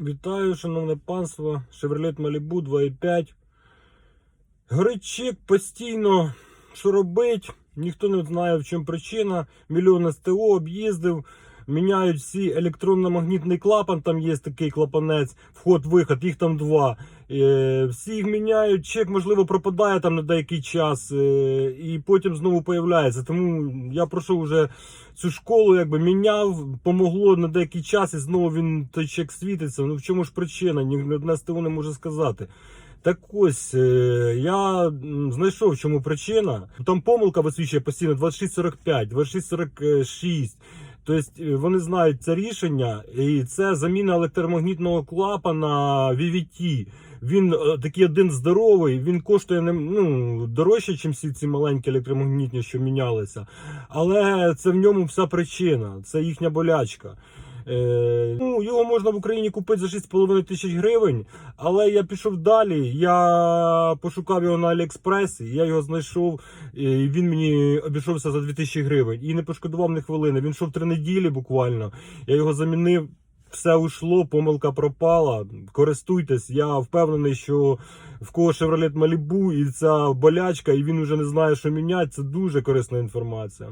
Вітаю, шановне панство. Chevrolet Malibu 2.5. Горить постійно. Що робить? Ніхто не знає, в чому причина. Мільйон СТО об'їздив. Міняють всі електронно-магнітний клапан, там є такий клапанець, вход-виход, їх там два. Е, всі їх міняють, чек, можливо, пропадає там на деякий час е, і потім знову появляється. Тому я пройшов вже цю школу, якби міняв, помогло на деякий час, і знову він той чек світиться. Ну в чому ж причина? Ні одне СТО не може сказати. Так ось, е, я знайшов, в чому причина. Там помилка висвічує постійно 2645, 2646. Тобто е, вони знають це рішення, і це заміна електромагнітного клапана VVT. Він е, такий один здоровий, він коштує ну, дорожче, ніж всі ці маленькі електромагнітні, що мінялися. Але це в ньому вся причина, це їхня болячка. Е, ну, його можна в Україні купити за 6,5 тисяч гривень, але я пішов далі. Я пошукав його на Аліекспресі, я його знайшов, і він мені обійшовся за 2 тисячі гривень. І не пошкодував ні хвилини. Він йшов три неділі буквально. Я його замінив. Все ушло, помилка пропала. Користуйтесь. Я впевнений, що в кого Chevrolet Malibu і ця болячка, і він вже не знає, що міняти. Це дуже корисна інформація.